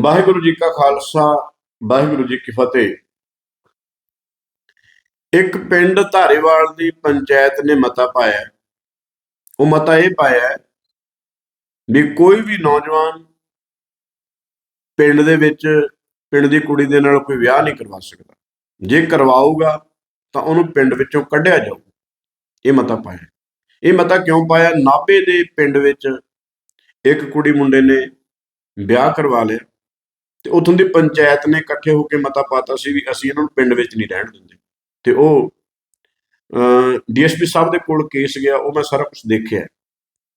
ਵਾਹਿਗੁਰੂ ਜੀ ਕਾ ਖਾਲਸਾ, ਵਾਹਿਗੁਰੂ ਜੀ ਕੀ ਫਤਿਹ। ਇੱਕ ਪਿੰਡ ਧਾਰੀਵਾਲ ਦੀ ਪੰਚਾਇਤ ਨੇ ਮਤਾ ਪਾਇਆ ਉਹ ਮਤਾ ਇਹ ਪਾਇਆ ਵੀ ਕੋਈ ਵੀ ਨੌਜਵਾਨ ਪਿੰਡ ਦੇ ਵਿੱਚ ਪਿੰਡ ਦੀ ਕੁੜੀ ਦੇ ਨਾਲ ਕੋਈ ਵਿਆਹ ਨਹੀਂ ਕਰਵਾ ਸਕਦਾ। ਜੇ ਕਰਵਾਊਗਾ ਤਾਂ ਉਹਨੂੰ ਪਿੰਡ ਵਿੱਚੋਂ ਕੱਢਿਆ ਜਾਊਗਾ। ਇਹ ਮਤਾ ਪਾਇਆ ਇਹ ਮਤਾ ਕਿਉਂ ਪਾਇਆ? ਨਾਭੇ ਦੇ ਪਿੰਡ ਵਿੱਚ ਇੱਕ ਕੁੜੀ ਮੁੰਡੇ ਨੇ ਵਿਆਹ ਕਰਵਾ ਲਿਆ। ਤੇ ਉਥੋਂ ਦੀ ਪੰਚਾਇਤ ਨੇ ਇਕੱਠੇ ਹੋ ਕੇ ਮਤਾ ਪਾਤਾ ਸੀ ਵੀ ਅਸੀਂ ਇਹਨਾਂ ਨੂੰ ਪਿੰਡ ਵਿੱਚ ਨਹੀਂ ਰਹਿਣ ਦਿੰਦੇ। ਤੇ ਉਹ ਡੀਐਸਪੀ ਸਾਹਿਬ ਦੇ ਕੋਲ ਕੇਸ ਗਿਆ, ਉਹ ਮੈਂ ਸਾਰਾ ਕੁਝ ਦੇਖਿਆ।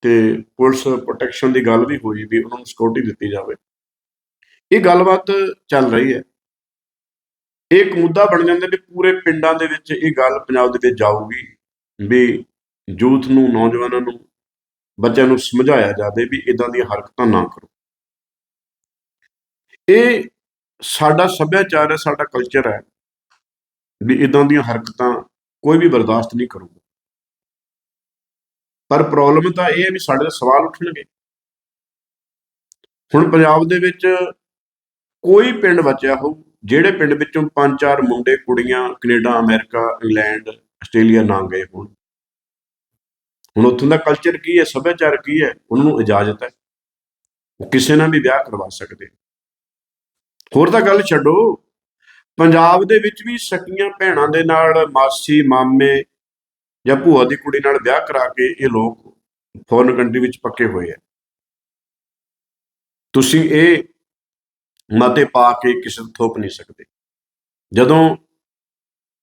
ਤੇ ਪੁਲਿਸ ਪ੍ਰੋਟੈਕਸ਼ਨ ਦੀ ਗੱਲ ਵੀ ਹੋਈ ਵੀ ਉਹਨਾਂ ਨੂੰ ਸਿਕਿਉਰਿਟੀ ਦਿੱਤੀ ਜਾਵੇ। ਇਹ ਗੱਲਬਾਤ ਚੱਲ ਰਹੀ ਹੈ। ਇਹ ਇੱਕ ਮੁੱਦਾ ਬਣ ਜਾਂਦਾ ਵੀ ਪੂਰੇ ਪਿੰਡਾਂ ਦੇ ਵਿੱਚ ਇਹ ਗੱਲ ਪੰਜਾਬ ਦੇ ਵਿੱਚ ਜਾਊਗੀ ਵੀ ਯੂਥ ਨੂੰ, ਨੌਜਵਾਨਾਂ ਨੂੰ, ਬੱਚਿਆਂ ਨੂੰ ਸਮਝਾਇਆ ਜਾਵੇ ਵੀ ਇਦਾਂ ਦੀਆਂ ਹਰਕਤਾਂ ਨਾ ਕਰੋ। ਇਹ ਸਾਡਾ ਸੱਭਿਆਚਾਰ ਹੈ, ਸਾਡਾ ਕਲਚਰ ਹੈ। ਵੀ ਇਦਾਂ ਦੀਆਂ ਹਰਕਤਾਂ ਕੋਈ ਵੀ ਬਰਦਾਸ਼ਤ ਨਹੀਂ ਕਰੂਗਾ। ਪਰ ਪ੍ਰੋਬਲਮ ਤਾਂ ਇਹ ਹੈ ਵੀ ਸਾਡੇ ਤੇ ਸਵਾਲ ਉੱਠਣਗੇ। ਹੁਣ ਪੰਜਾਬ ਦੇ ਵਿੱਚ ਕੋਈ ਪਿੰਡ ਬਚਿਆ ਹੋਊ, ਜਿਹੜੇ ਪਿੰਡ ਵਿੱਚੋਂ ਪੰਜ ਚਾਰ ਮੁੰਡੇ, ਕੁੜੀਆਂ ਕੈਨੇਡਾ, ਅਮਰੀਕਾ, ਇੰਗਲੈਂਡ, ਆਸਟ੍ਰੇਲੀਆ ਨਾ ਗਏ ਹੋਣ। ਹੁਣ ਉੱਥੋਂ ਦਾ ਕਲਚਰ ਕੀ ਹੈ, ਸੱਭਿਆਚਾਰ ਕੀ ਹੈ, ਉਹਨਾਂ ਨੂੰ ਇਜਾਜ਼ਤ ਹੈ। ਉਹ ਕਿਸੇ ਨਾਲ ਵੀ ਵਿਆਹ ਕਰਵਾ ਸਕਦੇ। ਹੋਰ ਤਾਂ ਗੱਲ ਛੱਡੋ। ਪੰਜਾਬ ਦੇ ਵਿੱਚ ਵੀ ਸਕੀਆਂ ਭੈਣਾਂ ਦੇ ਨਾਲ, ਮਾਸੀ, ਮਾਮੇ ਜਾਂ ਭੂਆ ਦੀ ਕੁੜੀ ਨਾਲ ਵਿਆਹ ਕਰਾ ਕੇ ਇਹ ਲੋਕ ਫੋਰਨ ਕੰਟਰੀ ਵਿੱਚ ਪੱਕੇ ਹੋਏ ਆ। ਤੁਸੀਂ ਇਹ ਮਤੇ ਪਾ ਕੇ ਕਿਸੇ ਨੂੰ ਥੋਪ ਨਹੀਂ ਸਕਦੇ। ਜਦੋਂ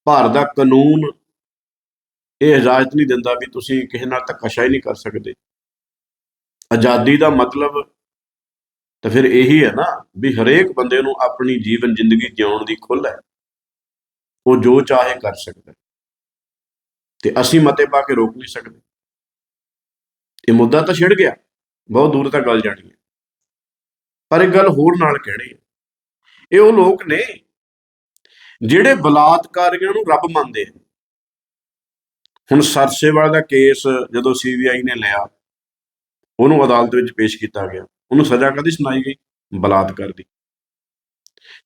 ਭਾਰਤ ਦਾ ਕਾਨੂੰਨ ਇਹ ਇਜਾਜ਼ਤ ਨਹੀਂ ਦਿੰਦਾ ਵੀ ਤੁਸੀਂ ਕਿਸੇ ਨਾਲ ਧੱਕਾਸ਼ਾਹੀ ਨਹੀਂ ਕਰ ਸਕਦੇ। ਆਜ਼ਾਦੀ ਦਾ ਮਤਲਬ ਤਾਂ ਫਿਰ ਇਹੀ ਹੈ ਨਾ ਵੀ ਹਰੇਕ ਬੰਦੇ ਨੂੰ ਆਪਣੀ ਜੀਵਨ ਜ਼ਿੰਦਗੀ ਜਿਉਣ ਦੀ ਖੁੱਲ੍ਹ ਹੈ। ਉਹ ਜੋ ਚਾਹੇ ਕਰ ਸਕਦਾ ਹੈ। ਤੇ ਅਸੀਂ ਮਤੇ ਪਾ ਕੇ ਰੋਕ ਨਹੀਂ ਸਕਦੇ। ਇਹ ਮੁੱਦਾ ਤਾਂ ਛਿੜ ਗਿਆ। ਬਹੁਤ ਦੂਰ ਤੱਕ ਗੱਲ ਜਾਣੀ ਹੈ। ਪਰ ਇੱਕ ਗੱਲ ਹੋਰ ਨਾਲ ਕਹਿਣੀ ਹੈ। ਇਹ ਉਹ ਲੋਕ ਨੇ ਜਿਹੜੇ ਬਲਾਤਕਾਰੀਆਂ ਨੂੰ ਰੱਬ ਮੰਨਦੇ ਆ ਹੁਣ ਸਰਸੇਵਾਲ ਦਾ ਕੇਸ ਜਦੋਂ ਸੀਬੀਆਈ ਨੇ ਲਿਆ, ਉਹਨੂੰ ਅਦਾਲਤ ਵਿੱਚ ਪੇਸ਼ ਕੀਤਾ ਗਿਆ। ਉਹਨੂੰ ਸਜ਼ਾ ਕਦੀ ਸੁਣਾਈ ਗਈ? ਬਲਾਤਕਾਰ। ਦੀ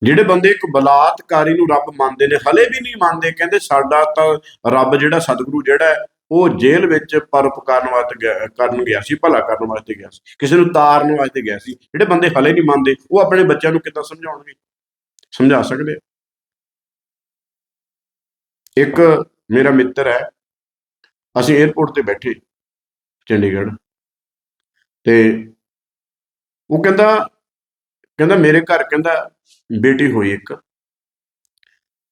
ਜਿਹੜੇ ਬੰਦੇ ਇੱਕ ਬਲਾਤਕਾਰੀ ਨੂੰ ਰੱਬ ਮੰਨਦੇ ਨੇ, ਹਲੇ ਵੀ ਨਹੀਂ ਮੰਨਦੇ, ਕਹਿੰਦੇ ਸਾਡਾ ਤਾਂ ਰੱਬ ਜਿਹੜਾ ਸਤਿਗੁਰੂ ਜਿਹੜਾ ਉਹ ਜੇਲ੍ਹ ਵਿੱਚ ਪਰਉਪਕਾਰ ਵਾਸਤੇ ਕਰਨ ਗਿਆ ਸੀ, ਭਲਾ ਕਰਨ ਵਾਸਤੇ ਗਿਆ ਸੀ, ਕਿਸੇ ਨੂੰ ਤਾਰਨ ਵਾਸਤੇ ਗਿਆ ਸੀ। ਜਿਹੜੇ ਬੰਦੇ ਹਲੇ ਨਹੀਂ ਮੰਨਦੇ, ਉਹ ਆਪਣੇ ਬੱਚਿਆਂ ਨੂੰ ਕਿੱਦਾਂ ਸਮਝਾਉਣਗੇ? ਸਮਝਾ ਸਕਦੇ ਇੱਕ ਮੇਰਾ ਮਿੱਤਰ ਹੈ, ਅਸੀਂ 에어ਪੋਰਟ ਤੇ ਬੈਠੇ, ਚੰਡੀਗੜ੍ਹ, ਤੇ ਉਹ ਕਹਿੰਦਾ ਕਹਿੰਦਾ ਮੇਰੇ ਘਰ ਕਹਿੰਦਾ ਬੇਟੀ ਹੋਈ ਇੱਕ।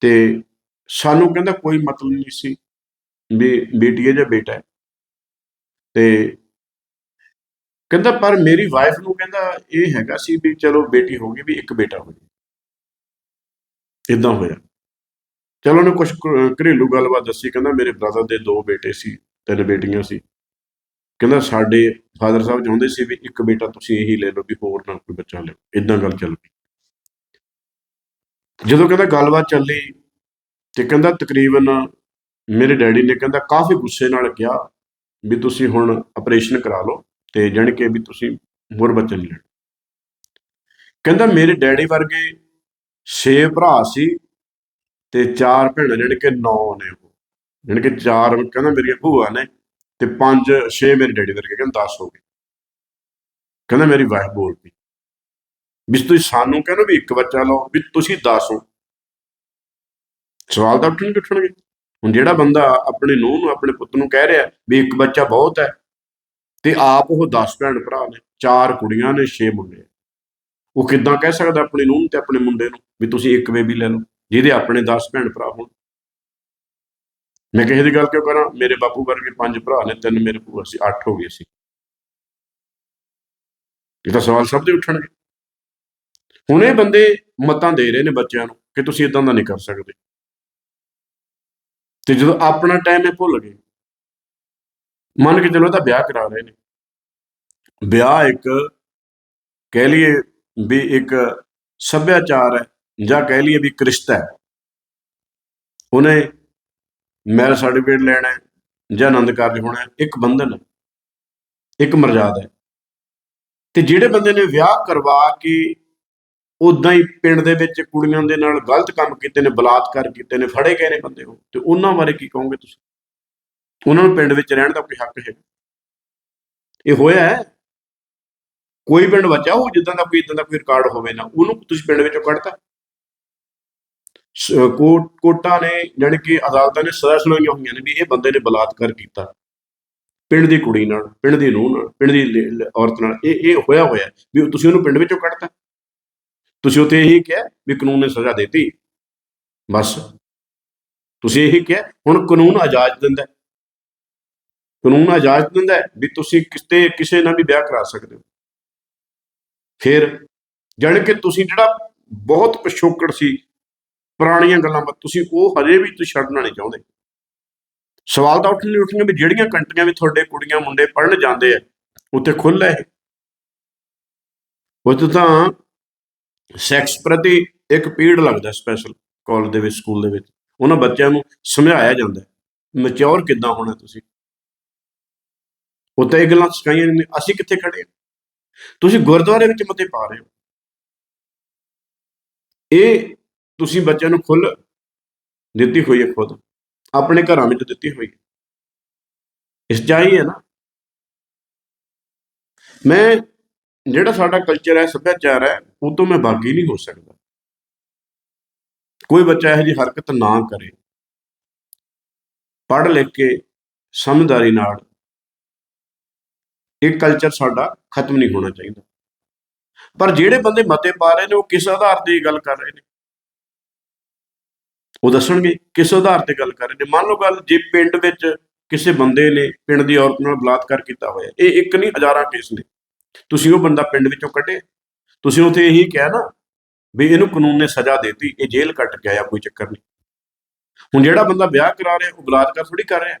ਤੇ ਸਾਨੂੰ ਕਹਿੰਦਾ ਕੋਈ ਮਤਲਬ ਨਹੀਂ ਸੀ ਵੀ ਬੇਟੀ ਹੈ ਜਾਂ ਬੇਟਾ ਹੈ। ਤੇ ਕਹਿੰਦਾ, ਪਰ ਮੇਰੀ ਵਾਈਫ ਨੂੰ ਕਹਿੰਦਾ ਇਹ ਹੈਗਾ ਸੀ ਵੀ ਚਲੋ ਬੇਟੀ ਹੋ ਗਈ ਵੀ ਇੱਕ ਬੇਟਾ ਹੋ ਗਿਆ ਇਦਾਂ ਹੋਇਆ। ਚਲੋ ਉਹਨੇ ਕੁਝ ਘਰੇਲੂ ਗੱਲਬਾਤ ਦੱਸੀ, ਕਹਿੰਦਾ ਮੇਰੇ ਬ੍ਰਦਰ ਦੇ ਦੋ ਬੇਟੇ ਸੀ, ਤਿੰਨ ਬੇਟੀਆਂ ਸੀ। ਕਹਿੰਦਾ ਸਾਡੇ ਫਾਦਰ ਸਾਹਿਬ ਚਾਹੁੰਦੇ ਸੀ ਵੀ ਇੱਕ ਬੇਟਾ ਤੁਸੀਂ ਇਹੀ ਲੈ ਲਓ ਵੀ ਹੋਰ ਨਾ ਕੋਈ ਬੱਚਾ ਲਿਓ। ਇਦਾਂ ਗੱਲ ਚੱਲ ਪਈ। ਜਦੋਂ ਕਹਿੰਦਾ ਗੱਲਬਾਤ ਚੱਲੀ ਤੇ ਕਹਿੰਦਾ ਤਕਰੀਬਨ ਮੇਰੇ ਡੈਡੀ ਨੇ ਕਹਿੰਦਾ ਕਾਫੀ ਗੁੱਸੇ ਨਾਲ ਕਿਹਾ ਵੀ ਤੁਸੀਂ ਹੁਣ ਆਪਰੇਸ਼ਨ ਕਰਾ ਲਓ ਤੇ ਜਾਣੀ ਕਿ ਵੀ ਤੁਸੀਂ ਹੋਰ ਬੱਚਾ ਨਹੀਂ ਲੈਣਾ। ਕਹਿੰਦਾ ਮੇਰੇ ਡੈਡੀ ਵਰਗੇ 6 ਭਰਾ ਸੀ ਤੇ ਚਾਰ ਭੈਣਾਂ, ਜਾਣੀ ਕਿ 9 ਨੇ ਉਹ। ਜਾਣੀ ਕਿ ਚਾਰ, ਕਹਿੰਦਾ ਮੇਰੀਆਂ ਭੂਆ ਨੇ ਤੇ ਪੰਜ, ਛੇ ਮੇਰੇ ਡੈਡੀ ਵਰਗੇ ਕਹਿੰਦਾ 10 ਹੋ ਗਏ। ਕਹਿੰਦਾ ਮੇਰੀ ਵਾਈਫ ਬੋਲਦੀ ਵੀ ਤੁਸੀਂ ਸਾਨੂੰ ਕਹਿੰਦੇ ਵੀ ਇੱਕ ਬੱਚਾ ਲਓ, ਵੀ ਤੁਸੀਂ 10 ਹੋ। ਸਵਾਲ ਤਾਂ ਉੱਠਣਗੇ ਉੱਠਣਗੇ। ਹੁਣ ਜਿਹੜਾ ਬੰਦਾ ਆਪਣੇ ਨੂੰਹ ਨੂੰ, ਆਪਣੇ ਪੁੱਤ ਨੂੰ ਕਹਿ ਰਿਹਾ ਵੀ ਇੱਕ ਬੱਚਾ ਬਹੁਤ ਹੈ, ਤੇ ਆਪ ਉਹ 10 ਭੈਣ ਭਰਾ ਨੇ, ਚਾਰ ਕੁੜੀਆਂ ਨੇ 6 ਮੁੰਡੇ ਉਹ ਕਿੱਦਾਂ ਕਹਿ ਸਕਦਾ ਆਪਣੀ ਨੂੰਹ ਨੂੰ ਤੇ ਆਪਣੇ ਮੁੰਡੇ ਨੂੰ ਵੀ ਤੁਸੀਂ ਇੱਕ ਬੇਬੀ ਲੈ ਲਓ, ਜਿਹਦੇ ਆਪਣੇ 10 ਭੈਣ ਭਰਾ ਹੋਣ। ਮੈਂ ਕਿਸੇ ਦੀ ਗੱਲ ਕਿਉਂ ਕਰਾਂ? ਮੇਰੇ ਬਾਪੂ ਵਰਗੇ ਪੰਜ ਭਰਾ ਨੇ, ਤਿੰਨ ਮੇਰੇ ਭੂਆ ਸੀ, ਅੱਠ ਹੋ ਗਏ ਸੀ। ਇਹ ਤਾਂ ਸਵਾਲ ਸਭ ਦੇ ਉੱਠਣਗੇ ਹੁਣ ਇਹ ਬੰਦੇ ਮਤਾਂ ਦੇ ਰਹੇ ਨੇ ਬੱਚਿਆਂ ਨੂੰ ਕਿ ਤੁਸੀਂ ਇਦਾਂ ਦਾ ਨਹੀਂ ਕਰ ਸਕਦੇ। ਤੇ ਜਦੋਂ ਆਪਣਾ ਟਾਈਮ ਇਹ ਭੁੱਲ ਗਏ, ਮੰਨ ਕੇ ਚਲੋ ਤਾਂ ਵਿਆਹ ਕਰਾ ਰਹੇ ਨੇ। ਵਿਆਹ ਇੱਕ ਕਹਿ ਲਈਏ ਵੀ ਇੱਕ ਸੱਭਿਆਚਾਰ ਹੈ ਜਾਂ ਕਹਿ ਲਈਏ ਵੀ ਇੱਕ ਰਿਸ਼ਤਾ ਹੈ। ਉਹਨੇ ਮੈਰਿਜ ਸਰਟੀਫਿਕੇਟ ਲੈਣਾ ਹੈ, ਜਾਂ ਆਨੰਦ ਕਾਰਜ ਹੋਣਾ ਹੈ, ਇੱਕ ਬੰਧਨ ਹੈ ਇੱਕ ਮਰਜ਼ਾਦਾ ਹੈ। ਤੇ ਜਿਹੜੇ ਬੰਦੇ ਨੇ ਵਿਆਹ ਕਰਵਾ ਕੇ ਉਦਾਂ ਹੀ ਪਿੰਡ ਦੇ ਵਿੱਚ ਕੁੜੀਆਂ ਦੇ ਨਾਲ ਗਲਤ ਕੰਮ ਕੀਤੇ ਨੇ, ਬਲਾਤਕਾਰ ਕੀਤੇ ਨੇ, ਫੜੇ ਗਏ ਨੇ ਬੰਦੇ ਉਹ, ਤੇ ਉਹਨਾਂ ਬਾਰੇ ਕੀ ਕਹੋਗੇ ਤੁਸੀਂ? ਉਹਨਾਂ ਨੂੰ ਪਿੰਡ ਵਿੱਚ ਰਹਿਣ ਦਾ ਕੋਈ ਹੱਕ ਹੈ? ਇਹ ਹੋਇਆ ਹੈ? ਕੋਈ ਪਿੰਡ ਬੱਚਾ ਉਹ ਜਿੱਦਾਂ ਦਾ ਕੋਈ ਇਦਾਂ ਦਾ ਕੋਈ ਰਿਕਾਰਡ ਹੋਵੇ ਨਾ, ਉਹਨੂੰ ਤੁਸੀਂ ਪਿੰਡ ਵਿੱਚੋਂ ਕੱਢਤਾ? ਕੋਟ ਕੋਟਾਂ ਨੇ ਜਾਣੀ ਕਿ ਅਦਾਲਤਾਂ ਨੇ ਸਜ਼ਾ ਸੁਣਾਈਆਂ ਹੋਈਆਂ ਨੇ ਵੀ ਇਹ ਬੰਦੇ ਨੇ ਬਲਾਤਕਾਰ ਕੀਤਾ। ਪਿੰਡ ਦੀ ਕੁੜੀ ਨਾਲ, ਪਿੰਡ ਦੀ ਨੂੰਹ ਨਾਲ, ਪਿੰਡ ਦੀ ਲ- ਔਰਤ ਨਾਲ ਇਹ ਇਹ ਹੋਇਆ ਹੋਇਆ ਵੀ ਤੁਸੀਂ ਉਹਨੂੰ ਪਿੰਡ ਵਿੱਚੋਂ ਕੱਢਤਾ। ਤੁਸੀਂ ਉੱਥੇ ਇਹੀ ਕਿਹਾ ਵੀ ਕਾਨੂੰਨ ਨੇ ਸਜ਼ਾ ਦਿੱਤੀ। ਬਸ। ਤੁਸੀਂ ਇਹੀ ਕਿਹਾ, ਹੁਣ ਕਾਨੂੰਨ ਇਜਾਜ਼ਤ ਦਿੰਦਾ ਕਾਨੂੰਨ ਆਜ਼ਾਦ ਦਿੰਦਾ ਵੀ ਤੁਸੀਂ ਕਿਤੇ ਕਿਸੇ ਨਾਲ ਵੀ ਵਿਆਹ ਕਰਾ ਸਕਦੇ ਹੋ। ਫਿਰ ਜਾਣੀ ਕਿ ਤੁਸੀਂ ਜਿਹੜਾ ਬਹੁਤ ਪਿਛੋਕੜ ਸੀ ਪੁਰਾਣੀਆਂ ਗੱਲਾਂ ਬਾਤ ਤੁਸੀਂ ਉਹ ਹਜੇ ਵੀ ਤੁਸੀਂ ਛੱਡਣਾ ਨਹੀਂ ਚਾਹੁੰਦੇ। ਸਵਾਲ ਤਾਂ ਉੱਠਣ ਉੱਠਣੇ ਵੀ ਜਿਹੜੀਆਂ ਕੰਟਰੀਆਂ ਵਿੱਚ ਤੁਹਾਡੇ ਕੁੜੀਆਂ ਮੁੰਡੇ ਪੜ੍ਹਨ ਜਾਂਦੇ ਆ, ਉੱਥੇ ਖੁੱਲ੍ਹ ਹੈ ਉੱਥੇ ਤਾਂ ਸੈਕਸ ਪ੍ਰਤੀ ਇੱਕ ਪੀੜ ਲੱਗਦਾ ਸਪੈਸ਼ਲ ਕਾਲਜ ਦੇ ਵਿੱਚ ਸਕੂਲ ਦੇ ਵਿੱਚ। ਉਹਨਾਂ ਬੱਚਿਆਂ ਨੂੰ ਸਮਝਾਇਆ ਜਾਂਦਾ ਮੈਚੁਰ ਕਿੱਦਾਂ ਹੋਣਾ ਤੁਸੀਂ? ਉੱਤੇ ਇਹ ਗੱਲਾਂ ਸਿਖਾਈਆਂ ਨੇ ਅਸੀਂ ਕਿੱਥੇ ਖੜੇ ਹਾਂ ਤੁਸੀਂ ਗੁਰਦੁਆਰੇ ਵਿੱਚ ਮਤੇ ਪਾ ਰਹੇ ਹੋ। ਇਹ ਤੁਸੀਂ ਬੱਚਿਆਂ ਨੂੰ ਖੁੱਲ ਦਿੱਤੀ ਹੋਈ ਹੈ ਖੁਦ ਆਪਣੇ ਘਰਾਂ ਵਿੱਚ ਦਿੱਤੀ ਹੋਈ ਹੈ। ਇਸ ਚਾਹੀ ਹੈ ਨਾ। ਮੈਂ, ਜਿਹੜਾ ਸਾਡਾ ਕਲਚਰ ਹੈ, ਸੱਭਿਆਚਾਰ ਹੈ, ਉਹ ਤੋਂ ਮੈਂ ਬਾਗੀ ਨਹੀਂ ਹੋ ਸਕਦਾ। ਕੋਈ ਬੱਚਾ ਇਹੋ ਜਿਹੀ ਹਰਕਤ ਨਾ ਕਰੇ। ਪੜ੍ਹ ਲਿਖ ਕੇ, ਸਮਝਦਾਰੀ ਨਾਲ, ਇਹ ਕਲਚਰ ਸਾਡਾ ਖਤਮ ਨਹੀਂ ਹੋਣਾ ਚਾਹੀਦਾ। ਪਰ ਜਿਹੜੇ ਬੰਦੇ ਮਤੇ ਪਾ ਰਹੇ ਨੇ, ਉਹ ਕਿਸ ਆਧਾਰ ਤੇ ਗੱਲ ਕਰ ਰਹੇ ਨੇ? ਉਹ ਦੱਸਣਗੇ, ਕਿਸ ਆਧਾਰ ਤੇ ਗੱਲ ਕਰ ਰਹੇ ਨੇ? ਮੰਨ ਲਓ ਗੱਲ, ਜੇ ਪਿੰਡ ਵਿੱਚ ਕਿਸੇ ਬੰਦੇ ਨੇ ਪਿੰਡ ਦੀ ਔਰਤ ਨਾਲ ਬਲਾਤਕਾਰ ਕੀਤਾ ਹੋਇਆ, ਇਹ ਇੱਕ ਨਹੀਂ, ਹਜ਼ਾਰਾਂ ਕੇਸ ਨੇ। ਤੁਸੀਂ ਉਹ ਬੰਦਾ ਪਿੰਡ ਵਿੱਚੋਂ ਕੱਢੇ ਤੁਸੀਂ ਉਥੇ ਇਹੀ ਕਿਹਾ ਨਾ ਵੀ ਇਹਨੂੰ ਕਾਨੂੰਨ ਨੇ ਸਜ਼ਾ ਦਿੱਤੀ, ਇਹ ਜੇਲ੍ਹ ਕੱਟ ਕੇ ਆਇਆ, ਕੋਈ ਚੱਕਰ ਨਹੀਂ। ਹੁਣ ਜਿਹੜਾ ਬੰਦਾ ਵਿਆਹ ਕਰਾ ਰਿਹਾ, ਉਹ ਬਲਾਤਕਾਰ ਥੋੜੀ ਕਰ ਰਿਹਾ।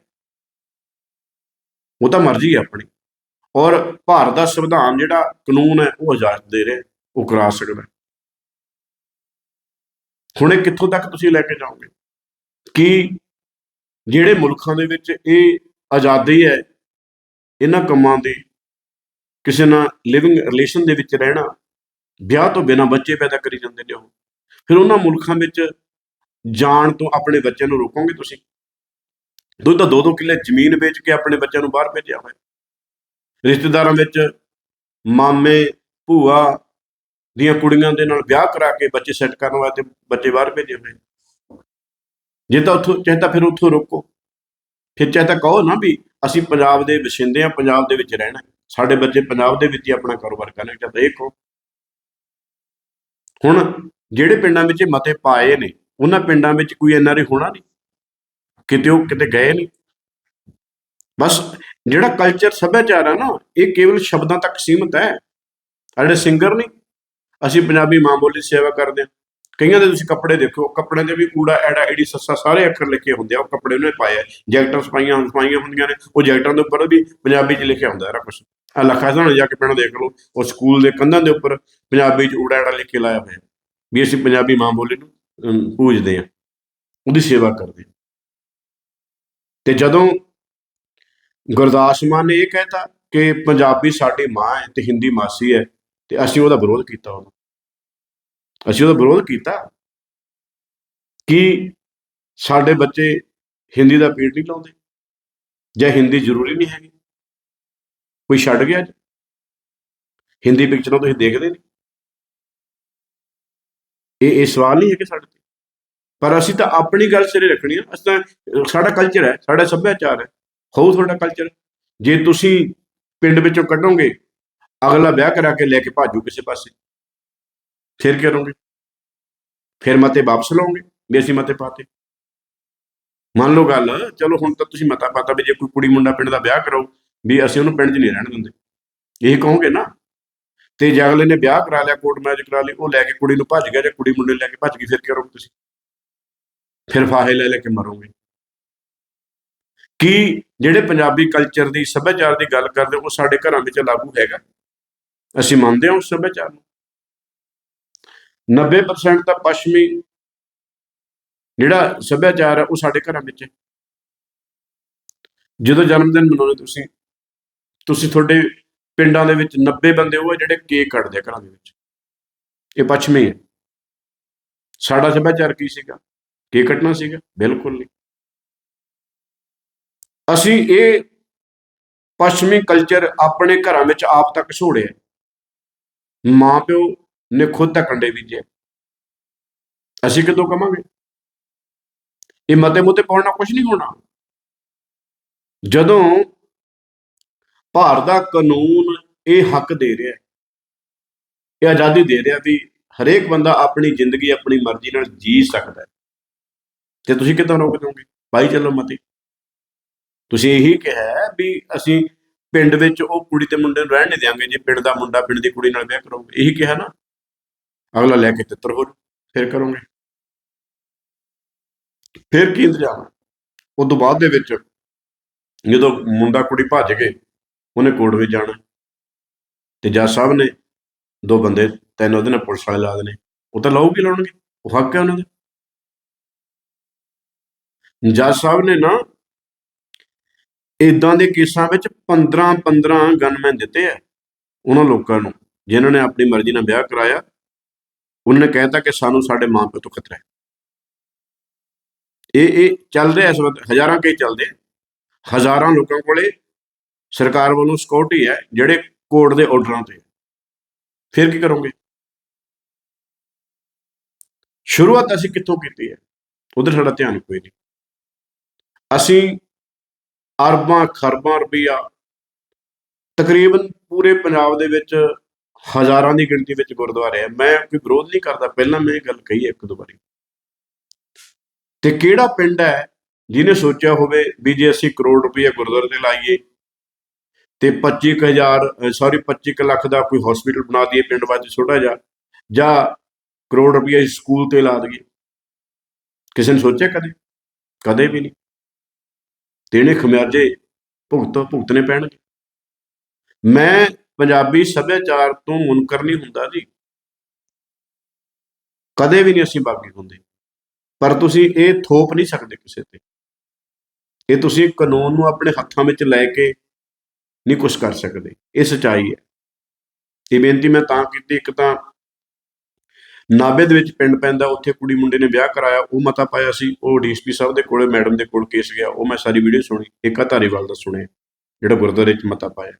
ਉਹ ਤਾਂ ਮਰਜ਼ੀ ਹੈ ਆਪਣੀ। ਔਰ ਭਾਰਤ ਦਾ ਸੰਵਿਧਾਨ ਜਿਹੜਾ ਕਾਨੂੰਨ ਹੈ, ਉਹ ਇਜਾਜ਼ਤ ਦੇ ਰਿਹਾ, ਉਹ ਕਰਾ ਸਕਦਾ। ਹੁਣੇ ਕਿੱਥੋਂ ਤੱਕ ਤੁਸੀਂ ਲੈ ਕੇ ਜਾਓਗੇ? ਕਿ ਜਿਹੜੇ ਮੁਲਕਾਂ ਦੇ ਵਿੱਚ ਇਹ ਆਜ਼ਾਦੀ ਹੈ, ਇਹਨਾਂ ਕੰਮਾਂ ਦੀ, ਕਿਸੇ ਨਾਲ ਲਿਵਿੰਗ ਰਿਲੇਸ਼ਨ ਦੇ ਵਿੱਚ ਰਹਿਣਾ, ਵਿਆਹ ਤੋਂ ਬਿਨਾਂ ਬੱਚੇ ਪੈਦਾ ਕਰੀ ਜਾਂਦੇ ਨੇ ਉਹ, ਫਿਰ ਉਹਨਾਂ ਮੁਲਕਾਂ ਵਿੱਚ ਜਾਣ ਤੋਂ ਆਪਣੇ ਬੱਚਿਆਂ ਨੂੰ ਰੋਕੋਗੇ ਤੁਸੀਂ? ਦੁੱਧ ਦੋ ਦੋ ਕਿੱਲੇ ਜ਼ਮੀਨ ਵੇਚ ਕੇ ਆਪਣੇ ਬੱਚਿਆਂ ਨੂੰ ਬਾਹਰ ਭੇਜਿਆ ਹੋਇਆ। ਰਿਸ਼ਤੇਦਾਰਾਂ ਵਿੱਚ ਮਾਮੇ, ਭੂਆ ਦੀਆਂ ਕੁੜੀਆਂ ਦੇ ਨਾਲ ਵਿਆਹ ਕਰਾ ਕੇ ਬੱਚੇ ਸੈੱਟ ਕਰਨ ਵਾਸਤੇ ਬੱਚੇ ਬਾਹਰ ਭੇਜੇ ਹੋਏ ਜੇ ਤਾਂ ਉੱਥੋਂ, ਚਾਹੇ ਤਾਂ ਫਿਰ ਉੱਥੋਂ ਰੋਕੋ। ਫਿਰ ਚਾਹੇ ਤਾਂ ਕਹੋ ਨਾ ਵੀ ਅਸੀਂ ਪੰਜਾਬ ਦੇ ਵਸਿੰਦੇ ਆ ਪੰਜਾਬ ਦੇ ਵਿੱਚ ਰਹਿਣਾ ਸਾਡੇ ਬੱਚੇ ਪੰਜਾਬ ਦੇ ਵਿੱਚ ਹੀ ਆਪਣਾ ਕਾਰੋਬਾਰ ਕਰਨਗੇ ਚਾਹੇ ਤਾਂ ਇਹ ਹੁਣ ਜਿਹੜੇ ਪਿੰਡਾਂ ਵਿੱਚ ਮਤੇ ਪਾਏ ਨੇ, ਉਹਨਾਂ ਪਿੰਡਾਂ ਵਿੱਚ ਕੋਈ ਐਨਆਰਆਈ ਹੋਣਾ ਨਹੀਂ। ਕਿਤੇ ਉਹ ਕਿਤੇ ਗਏ ਨਹੀਂ। ਬਸ ਜਿਹੜਾ ਕਲਚਰ ਸੱਭਿਆਚਾਰ ਹੈ ਨਾ, ਇਹ ਕੇਵਲ ਸ਼ਬਦਾਂ ਤੱਕ ਸੀਮਿਤ ਹੈ। ਆਹ ਜਿਹੜੇ ਸਿੰਗਰ ਨਹੀਂ ਅਸੀਂ ਪੰਜਾਬੀ ਮਾਂ ਬੋਲੀ ਦੀ ਸੇਵਾ ਕਰਦੇ ਹਾਂ। ਕਈਆਂ ਦੇ ਤੁਸੀਂ ਕੱਪੜੇ ਦੇਖੋ ਕੱਪੜਿਆਂ ਦੇ ਵੀ ਕੂੜਾ ਐੜਾ ਐਡੀ ਸੱਸਾ ਸਾਰੇ ਅੱਖਰ ਲਿਖੇ ਹੁੰਦੇ ਆ ਉਹ ਕੱਪੜੇ ਉਹਨੇ ਪਾਇਆ ਆ। ਜੈਕਟਾਂ ਸਪਾਈਆਂ ਸਪਾਈਆਂ ਹੁੰਦੀਆਂ ਨੇ ਉਹ ਜੈਕਟਾਂ ਦੇ ਉੱਪਰ ਵੀ ਪੰਜਾਬੀ 'ਚ ਲਿਖਿਆ ਹੁੰਦਾ ਸਾਰਾ ਕੁਝ ਆ ਲੱਖਾ ਸਾਹਣ ਜਾ ਕੇ ਪਿੰਡ ਦੇਖ ਲਓ ਉਹ ਸਕੂਲ ਦੇ ਕੰਧਾਂ ਦੇ ਉੱਪਰ ਪੰਜਾਬੀ 'ਚ ਊੜਾ ਐੜਾ ਲਿਖ ਕੇ ਲਾਇਆ ਹੋਇਆ। ਵੀ ਅਸੀਂ ਪੰਜਾਬੀ ਮਾਂ ਬੋਲੀ ਨੂੰ ਅਮ, ਪੂਜਦੇ ਆ ਉਹਦੀ ਸੇਵਾ ਕਰਦੇ ਹਾਂ। ਤੇ ਜਦੋਂ ਗੁਰਦਾਸ ਮਾਨ ਨੇ ਇਹ ਕਹਿਤਾ ਕਿ ਪੰਜਾਬੀ ਸਾਡੀ ਮਾਂ ਹੈ ਤੇ ਹਿੰਦੀ ਮਾਸੀ ਹੈ ਤੇ ਅਸੀਂ ਉਹਦਾ ਵਿਰੋਧ ਕੀਤਾ ਉਹਨੂੰ। ਅਸੀਂ ਉਹਦਾ ਵਿਰੋਧ ਕੀਤਾ ਕਿ ਸਾਡੇ ਬੱਚੇ ਹਿੰਦੀ ਦਾ ਪੀੜ ਨਹੀਂ ਲਾਉਂਦੇ ਜਾਂ ਹਿੰਦੀ ਜ਼ਰੂਰੀ ਨਹੀਂ ਹੈਗੀ। ਕੋਈ ਛੱਡ ਗਿਆ ਜੀ ਹਿੰਦੀ ਪਿਕਚਰਾਂ ਤੁਸੀਂ ਦੇਖਦੇ ਨਹੀਂ। ਇਹ ਇਹ ਸਵਾਲ ਨਹੀਂ ਹੈ ਕਿ ਸਾਡੇ ਤੇ। ਪਰ ਅਸੀਂ ਤਾਂ ਆਪਣੀ ਗੱਲ ਸਿਰੇ ਰੱਖਣੀ ਆ। ਅਸੀਂ ਤਾਂ, ਸਾਡਾ ਕਲਚਰ ਹੈ, ਸਾਡਾ ਸੱਭਿਆਚਾਰ ਹੈ। ਹੋਊ ਤੁਹਾਡਾ ਕਲਚਰ ਜੇ ਤੁਸੀਂ ਪਿੰਡ ਵਿੱਚੋਂ ਕੱਢੋਗੇ, ਅਗਲਾ ਵਿਆਹ ਕਰਾ ਕੇ ਲੈ ਕੇ ਭਾਜੂ ਕਿਸੇ ਪਾਸੇ। ਫਿਰ ਕੀ ਕਰੋਗੇ? ਫਿਰ ਮਤੇ ਵਾਪਸ ਲਓਗੇ? ਵੀ ਅਸੀਂ ਮਤੇ ਪਾਤੇ। ਮੰਨ ਲਓ ਗੱਲ, ਚਲੋ ਹੁਣ ਤਾਂ ਤੁਸੀਂ ਮਤਾ ਪਾਤਾ ਵੀ ਜੇ ਕੋਈ ਕੁੜੀ ਮੁੰਡਾ ਪਿੰਡ ਦਾ ਵਿਆਹ ਕਰਾਓ ਵੀ ਅਸੀਂ ਉਹਨੂੰ ਪਿੰਡ 'ਚ ਨਹੀਂ ਰਹਿਣ ਦਿੰਦੇ। ਇਹ ਕਹੋਗੇ ਨਾ? ਤੇ ਜੇ ਅਗਲੇ ਨੇ ਵਿਆਹ ਕਰਾ ਲਿਆ ਕੋਰਟ ਮੈਰਿਜ ਕਰਾ ਲਈ, ਉਹ ਲੈ ਕੇ ਕੁੜੀ ਨੂੰ ਭੱਜ ਗਿਆ ਜਾਂ ਕੁੜੀ ਮੁੰਡੇ ਨੂੰ ਲੈ ਕੇ ਭੱਜ ਗਈ, ਫਿਰ ਕੀ ਕਰੋਗੇ ਤੁਸੀਂ? ਫਿਰ ਫਾਹੇ ਲੈ ਲੈ ਕੇ ਮਰੋਗੇ। ਕੀ ਜਿਹੜੇ ਪੰਜਾਬੀ ਕਲਚਰ ਦੀ ਸੱਭਿਆਚਾਰ ਦੀ ਗੱਲ ਕਰਦੇ ਉਹ ਸਾਡੇ ਘਰਾਂ ਵਿੱਚ ਲਾਗੂ ਹੈਗਾ? ਅਸੀਂ ਮੰਨਦੇ ਹਾਂ ਉਸ ਸੱਭਿਆਚਾਰ ਨੂੰ। 90% ਤਾਂ ਪੱਛਮੀ ਜਿਹੜਾ ਸੱਭਿਆਚਾਰ ਹੈ ਉਹ ਸਾਡੇ ਘਰਾਂ ਵਿੱਚ ਹੈ। ਜਦੋਂ ਜਨਮ ਦਿਨ ਮਨਾਉਣੇ ਤੁਸੀਂ ਤੁਸੀਂ ਤੁਹਾਡੇ ਪਿੰਡਾਂ ਦੇ ਵਿੱਚ 90 ਬੰਦੇ ਉਹ ਜਿਹੜੇ ਕੇਕ ਕੱਟਦੇ ਆ ਘਰਾਂ ਦੇ ਵਿੱਚ। ਇਹ ਪੱਛਮੀ ਹੈ। ਸਾਡਾ ਸੱਭਿਆਚਾਰ ਕੀ ਸੀਗਾ? ਕੀ ਕੱਟਣਾ ਸੀਗਾ? ਬਿਲਕੁਲ ਨਹੀਂ। ਅਸੀਂ ਇਹ ਪੱਛਮੀ ਕਲਚਰ ਆਪਣੇ ਘਰਾਂ ਵਿੱਚ ਆਪ ਤੱਕ ਛੋੜਿਆ ਮਾਂ ਪਿਓ ਨੇ ਖੁਦ ਤਾਂ ਕੰਡੇ ਬੀਜੇ ਅਸੀਂ ਕਿਦੋਂ ਕਮਾਂਗੇ ਇਹ ਮਤੇ ਮੁਤੇ ਪਾਉਣਾ ਕੁਝ ਨਹੀਂ ਹੋਣਾ। ਜਦੋਂ ਭਾਰਤ ਦਾ ਕਾਨੂੰਨ ਇਹ ਹੱਕ ਦੇ ਰਿਹਾ ਇਹ ਆਜ਼ਾਦੀ ਦੇ ਰਿਹਾ ਵੀ ਹਰੇਕ ਬੰਦਾ ਆਪਣੀ ਜ਼ਿੰਦਗੀ, ਆਪਣੀ ਮਰਜ਼ੀ ਨਾਲ ਜੀ ਸਕਦਾ ਹੈ। ਤੇ ਤੁਸੀਂ ਕਿਦਾਂ ਰੋਕ ਦੋਗੇ ਭਾਈ ਚੱਲੋ ਮਤੀ। ਤੁਸੀਂ ਇਹੀ ਕਿਹਾ ਹੈ ਵੀ ਅਸੀਂ ਪਿੰਡ ਵਿੱਚ ਉਹ ਕੁੜੀ ਤੇ ਮੁੰਡੇ ਨੂੰ ਰਹਿਣ ਨਹੀਂ ਦਿਆਂਗੇ, ਜੇ ਪਿੰਡ ਦਾ ਮੁੰਡਾ ਪਿੰਡ ਦੀ ਕੁੜੀ ਨਾਲ ਵਿਆਹ ਕਰੋਗੇ ਇਹੀ ਕਿਹਾ ਨਾ। ਅਗਲਾ ਲੈ ਕੇ ਤਿੱਤਰ ਹੋ ਫਿਰ ਕਰੋਗੇ। ਫਿਰ ਕੀ ਇੰਤਜ਼ਾਮ? ਹੈ? ਉਸ ਤੋਂ ਬਾਅਦ ਦੇ ਵਿੱਚ ਜਦੋਂ ਮੁੰਡਾ ਕੁੜੀ ਭੱਜ ਗਏ, ਉਹਨੇ ਕੋਰਟ ਵਿੱਚ ਜਾਣਾ। ਤੇ ਜੱਜ ਸਾਹਿਬ ਨੇ ਦੋ ਬੰਦੇ, ਤਿੰਨ ਉਹਦੇ ਨਾਲ ਪੁਲਿਸ ਵਾਲੇ ਲਾ ਦੇਣੇ। ਉਹ ਤਾਂ ਲਾਉਗੀ ਲਾਉਣਗੇ, ਉਹ ਹੱਕ ਹੈ ਉਹਨਾਂ ਦਾ। ਜੱਜ ਸਾਹਿਬ ਨੇ ਨਾ ਇਦਾਂ ਦੇ ਕੇਸਾਂ ਵਿੱਚ 15 15 ਗਨਮੈਨ ਦਿੱਤੇ ਆ, ਉਹਨਾਂ ਲੋਕਾਂ ਨੂੰ, ਜਿਨ੍ਹਾਂ ਨੇ ਆਪਣੀ ਮਰਜ਼ੀ ਨਾਲ ਵਿਆਹ ਕਰਾਇਆ। ਉਹਨਾਂ ਨੇ ਕਹਿਤਾ ਕਿ ਸਾਨੂੰ ਸਾਡੇ ਮਾਂ ਪਿਓ ਤੋਂ ਖਤਰਾ ਹੈ। ਇਹ ਇਹ ਚੱਲ ਰਿਹਾ ਇਸ ਵਕਤ, ਹਜ਼ਾਰਾਂ ਕਈ ਚੱਲਦੇ ਹਜ਼ਾਰਾਂ ਲੋਕਾਂ ਕੋਲੇ ਸਰਕਾਰ ਵੱਲੋਂ ਸਿਕਿਉਰਿਟੀ ਹੈ, ਜਿਹੜੇ ਕੋਰਟ ਦੇ ਆਰਡਰਾਂ ਤੇ। ਫਿਰ ਕੀ ਕਰੋਗੇ? ਸ਼ੁਰੂਆਤ ਅਸੀਂ ਕਿੱਥੋਂ ਕੀਤੀ ਹੈ? ਉਧਰ ਸਾਡਾ ਧਿਆਨ ਕੋਈ ਨਹੀਂ। ਅਸੀਂ ਅਰਬਾਂ, ਖਰਬਾਂ ਰੁਪਈਆ ਤਕਰੀਬਨ ਪੂਰੇ ਪੰਜਾਬ ਦੇ ਵਿੱਚ ਹਜ਼ਾਰਾਂ ਦੀ ਗਿਣਤੀ ਵਿੱਚ ਗੁਰਦੁਆਰੇ ਆ। ਮੈਂ ਕੋਈ ਵਿਰੋਧ ਨਹੀਂ ਕਰਦਾ। ਪਹਿਲਾਂ ਮੈਂ ਇਹ ਗੱਲ ਕਹੀ ਹੈ ਇੱਕ ਦੋ ਵਾਰੀ। ਤੇ ਕਿਹੜਾ ਪਿੰਡ ਹੈ ਜਿਹਨੇ ਸੋਚਿਆ ਹੋਵੇ ਵੀ ਜੇ ਅਸੀਂ ਕਰੋੜ ਰੁਪਈਆ ਗੁਰਦੁਆਰੇ ਤੇ ਲਾਈਏ ਤੇ 25000 ਸੌਰੀ 25 ਕੁ ਲੱਖ ਦਾ ਕੋਈ ਹਸਪੀਟਲ ਬਣਾ ਦਈਏ ਪਿੰਡ ਵਿੱਚ ਛੋਟਾ ਜਿਹਾ, ਜਾਂ ਕਰੋੜ ਰੁਪਈਆ ਇਸ ਸਕੂਲ ਤੇ ਲਾ ਦਈਏ। ਕਿਸੇ ਨੇ ਸੋਚਿਆ ਕਦੇ? ਕਦੇ ਵੀ ਨਹੀਂ। ਤੇ ਇਹਨੇ ਖਮਿਆਜੇ ਭੁਗਤ ਭੁਗਤਨੇ ਪੈਣਗੇ। ਮੈਂ ਪੰਜਾਬੀ ਸੱਭਿਆਚਾਰ ਤੋਂ ਮੁਨਕਰ ਨਹੀਂ ਹੁੰਦਾ ਜੀ। ਕਦੇ ਵੀ ਨਹੀਂ ਅਸੀਂ ਬਾਗੀ ਹੁੰਦੇ। ਪਰ ਤੁਸੀਂ ਇਹ ਥੋਪ ਨਹੀਂ ਸਕਦੇ ਕਿਸੇ ਤੇ। ਇਹ ਤੁਸੀਂ ਕਾਨੂੰਨ ਨੂੰ ਆਪਣੇ ਹੱਥਾਂ ਵਿੱਚ ਲੈ ਕੇ ਨਹੀਂ ਕੁਝ ਕਰ ਸਕਦੇ। ਇਹ ਸਚਾਈ ਹੈ। ਇਹ ਬੇਨਤੀ ਮੈਂ ਤਾਂ ਕੀਤੀ, ਇੱਕ ਤਾਂ ਨਾਭੇ ਦੇ ਵਿੱਚ ਪਿੰਡ ਪੈਂਦਾ, ਉੱਥੇ ਕੁੜੀ ਮੁੰਡੇ ਨੇ ਵਿਆਹ ਕਰਾਇਆ, ਉਹ ਮਤਾ ਪਾਇਆ ਸੀ, ਉਹ ਡੀਐਸਪੀ ਸਾਹਿਬ ਦੇ ਕੋਲੇ, ਮੈਡਮ ਦੇ ਕੋਲ ਕੇਸ ਗਿਆ, ਉਹ ਮੈਂ ਸਾਰੀ ਵੀਡੀਓ ਸੁਣੀ, ਇੱਕ ਆ ਧਾਰੀਵਾਲ ਦਾ ਸੁਣਿਆ, ਜਿਹੜਾ ਗੁਰਦੁਆਰੇ 'ਚ ਮਤਾ ਪਾਇਆ।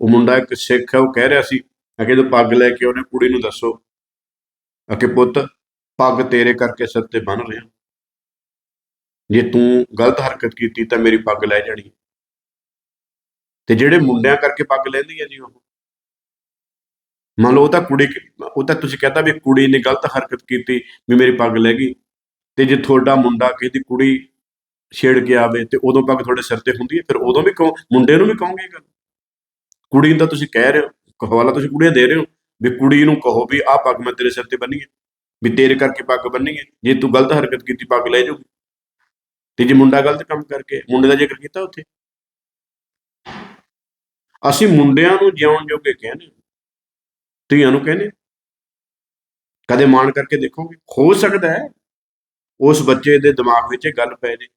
ਉਹ ਮੁੰਡਾ ਇੱਕ ਸਿੱਖ ਹੈ, ਉਹ ਕਹਿ ਰਿਹਾ ਸੀ ਅਗੇ ਜਦੋਂ ਪੱਗ ਲੈ ਕੇ ਉਹਨੇ ਕੁੜੀ ਨੂੰ ਦੱਸੋ। ਅਕੇ ਪੁੱਤ, ਪੱਗ ਤੇਰੇ ਕਰਕੇ ਸਿਰ ਤੇ ਬੰਨ ਰਿਹਾ। ਜੇ ਤੂੰ ਗਲਤ ਹਰਕਤ ਕੀਤੀ ਤਾਂ ਮੇਰੀ ਪੱਗ ਲੈ ਜਾਣੀ। ਤੇ ਜਿਹੜੇ ਮੁੰਡਿਆਂ ਕਰਕੇ ਪੱਗ ਲੈਂਦੀ ਹੈ ਜੀ ਉਹ? ਮੰਨ ਲਓ ਉਹ ਤਾਂ ਕੁੜੀ ਉਹ ਤਾਂ ਤੁਸੀਂ ਕਹਿੰਦਾ ਵੀ ਕੁੜੀ ਨੇ ਗਲਤ ਹਰਕਤ ਕੀਤੀ ਵੀ ਮੇਰੀ ਪੱਗ ਲੈ ਗਈ। ਤੇ ਜੇ ਤੁਹਾਡਾ ਮੁੰਡਾ ਕਿਸੇ ਕੁੜੀ ਛੇੜ ਕੇ ਆਵੇ ਤੇ ਉਦੋਂ ਪੱਗ ਤੁਹਾਡੇ ਸਿਰ ਤੇ ਹੁੰਦੀ ਹੈ ਫਿਰ ਉਦੋਂ ਵੀ ਕਹੋ, ਮੁੰਡੇ ਨੂੰ ਵੀ ਕਹੋਗੇ ਗੱਲ? ਕੁੜੀ ਨੂੰ ਤਾਂ ਤੁਸੀਂ ਕਹਿ ਰਹੇ ਹੋ, ਹਵਾਲਾ ਤੁਸੀਂ ਕੁੜੀਆਂ ਦੇ ਰਹੇ ਹੋ, ਵੀ ਕੁੜੀ ਨੂੰ ਕਹੋ ਵੀ ਆਹ ਪੱਗ ਮੈਂ ਤੇਰੇ ਸਿਰ ਤੇ ਬੰਨੀ ਹੈ, ਵੀ ਤੇਰੇ ਕਰਕੇ ਪੱਗ ਬੰਨੀ ਹੈ, ਜੇ ਤੂੰ ਗਲਤ ਹਰਕਤ ਕੀਤੀ ਪੱਗ ਲੈ ਜਾਊਗੀ। ਤੇ ਜੇ ਮੁੰਡਾ ਗਲਤ ਕੰਮ ਕਰਕੇ, ਮੁੰਡੇ ਦਾ ਜ਼ਿਕਰ ਕੀਤਾ ਉੱਥੇ? ਅਸੀਂ ਮੁੰਡਿਆਂ ਨੂੰ ਜਿਉਣ ਜੋਗੇ ਕਹਿੰਦੇ ਧੀਆਂ ਨੂੰ ਕਹਿੰਦੇ ਕਦੇ ਮਾਣ ਕਰਕੇ ਦੇਖੋਗੇ, ਹੋ ਸਕਦਾ ਹੈ ਉਸ ਬੱਚੇ ਦੇ ਦਿਮਾਗ ਵਿੱਚ ਇਹ ਗੱਲ ਪੈ ਜੇ।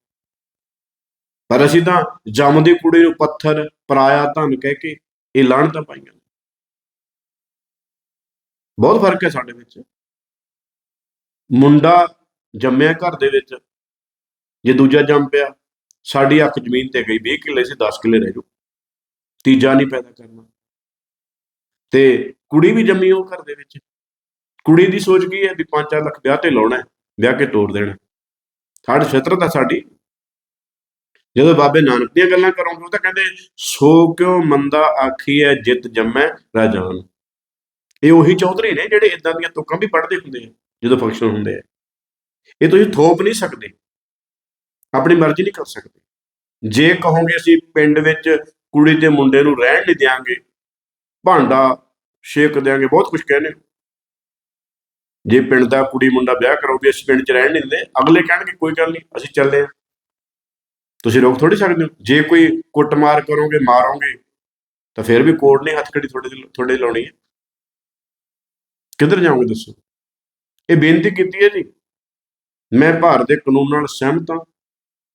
ਪਰ ਅਸੀਂ ਤਾਂ ਜੰਮਦੀ ਕੁੜੀ ਨੂੰ ਪੱਥਰ, ਪਰਾਇਆ ਧਨ ਕਹਿ ਕੇ ਇਹ ਲਾਹਣਤਾਂ ਪਾਈਆਂ ਬਹੁਤ ਫ਼ਰਕ ਹੈ ਸਾਡੇ ਵਿੱਚ। ਮੁੰਡਾ ਜੰਮਿਆ ਘਰ ਦੇ ਵਿੱਚ, ਜੇ ਦੂਜਾ ਜੰਮ ਪਿਆ, ਸਾਡੀ ਅੱਖ ਜ਼ਮੀਨ ਤੇ ਗਈ 20 ਕਿੱਲੇ ਸੀ 10 ਕਿੱਲੇ ਰਹਿ ਜੂ ਤੀਜਾ ਨਹੀਂ ਪੈਦਾ ਕਰਨਾ। ਤੇ ਕੁੜੀ ਵੀ ਜੰਮੀ ਉਹ ਘਰ ਦੇ ਵਿੱਚ। ਕੁੜੀ ਦੀ ਸੋਚ ਕੀ ਹੈ ਵੀ 5-4 ਲੱਖ ਵਿਆਹ ਤੇ ਲਾਉਣਾ ਵਿਆਹ ਕੇ ਤੋੜ ਦੇਣਾ। ਸਾਡੀ ਫਿਤਰਤ ਆ ਸਾਡੀ ਜਦੋਂ ਬਾਬੇ ਨਾਨਕ ਦੀਆਂ ਗੱਲਾਂ ਕਰੋਗੇ ਉਹ ਤਾਂ ਕਹਿੰਦੇ, ਸੋ ਕਿਉ ਮੰਦਾ ਆਖੀ ਹੈ ਜਿਤ ਜੰਮੈ ਰਾਜਾਨ? ਇਹ ਉਹੀ ਚੌਧਰੀ ਨੇ ਜਿਹੜੇ ਇਦਾਂ ਦੀਆਂ ਤੁਕਾਂ ਵੀ ਪੜ੍ਹਦੇ ਹੁੰਦੇ ਆ, ਜਦੋਂ ਫੰਕਸ਼ਨ ਹੁੰਦੇ ਆ। ਇਹ ਤੁਸੀਂ ਥੋਪ ਨਹੀਂ ਸਕਦੇ। ਆਪਣੀ ਮਰਜ਼ੀ ਨਹੀਂ ਕਰ ਸਕਦੇ। ਜੇ ਕਹੋਗੇ ਅਸੀਂ ਪਿੰਡ ਵਿੱਚ ਕੁੜੀ ਤੇ ਮੁੰਡੇ ਨੂੰ ਰਹਿਣ ਨਹੀਂ ਦਿਆਂਗੇ, ਭਾਂਡਾ ਛੇਕ ਦਿਆਂਗੇ, ਬਹੁਤ ਕੁਝ ਕਹਿੰਦੇ ਜੇ ਪਿੰਡ ਦਾ ਕੁੜੀ ਮੁੰਡਾ ਵਿਆਹ ਕਰੋ ਵੀ ਅਸੀਂ ਪਿੰਡ 'ਚ ਰਹਿਣ ਨਹੀਂ ਦਿੰਦੇ। ਅਗਲੇ ਕਹਿਣਗੇ, ਕੋਈ ਗੱਲ ਨਹੀਂ, ਅਸੀਂ ਚੱਲੇ ਆ। ਤੁਸੀਂ ਰੋਕ ਥੋੜੀ ਸਕਦੇ ਹੋ? ਜੇ ਕੋਈ ਕੁੱਟਮਾਰ ਕਰੋਗੇ, ਮਾਰੋਗੇ, ਤਾਂ ਫਿਰ ਵੀ ਕੋਰਟ ਨੇ ਹੱਥਕੜੀ ਤੁਹਾਡੇ ਤੁਹਾਡੇ ਲਾਉਣੀ ਹੈ। ਕਿੱਧਰ ਜਾਓਗੇ ਦੱਸੋ? ਇਹ ਬੇਨਤੀ ਕੀਤੀ ਹੈ ਜੀ। ਮੈਂ ਭਾਰਤ ਦੇ ਕਾਨੂੰਨ ਨਾਲ ਸਹਿਮਤ ਹਾਂ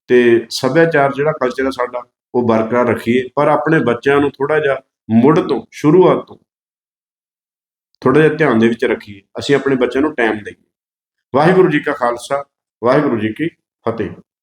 ਤੇ ਸੱਭਿਆਚਾਰ ਜਿਹੜਾ ਕਲਚਰ ਹੈ ਸਾਡਾ, ਉਹ ਬਰਕਰਾਰ ਰੱਖੀਏ। ਪਰ ਆਪਣੇ ਬੱਚਿਆਂ ਨੂੰ ਥੋੜਾ ਜਿਹਾ ਮੁੱਢ ਤੋਂ, ਸ਼ੁਰੂਆਤ ਤੋਂ ਥੋੜਾ ਜਿਹਾ ਧਿਆਨ ਦੇ ਵਿੱਚ ਰੱਖੀਏ। ਅਸੀਂ ਆਪਣੇ ਬੱਚਿਆਂ ਨੂੰ ਟਾਈਮ ਦੇਈਏ। ਵਾਹਿਗੁਰੂ ਜੀ ਕਾ ਖਾਲਸਾ, ਵਾਹਿਗੁਰੂ ਜੀ ਕੀ ਫਤਿਹ।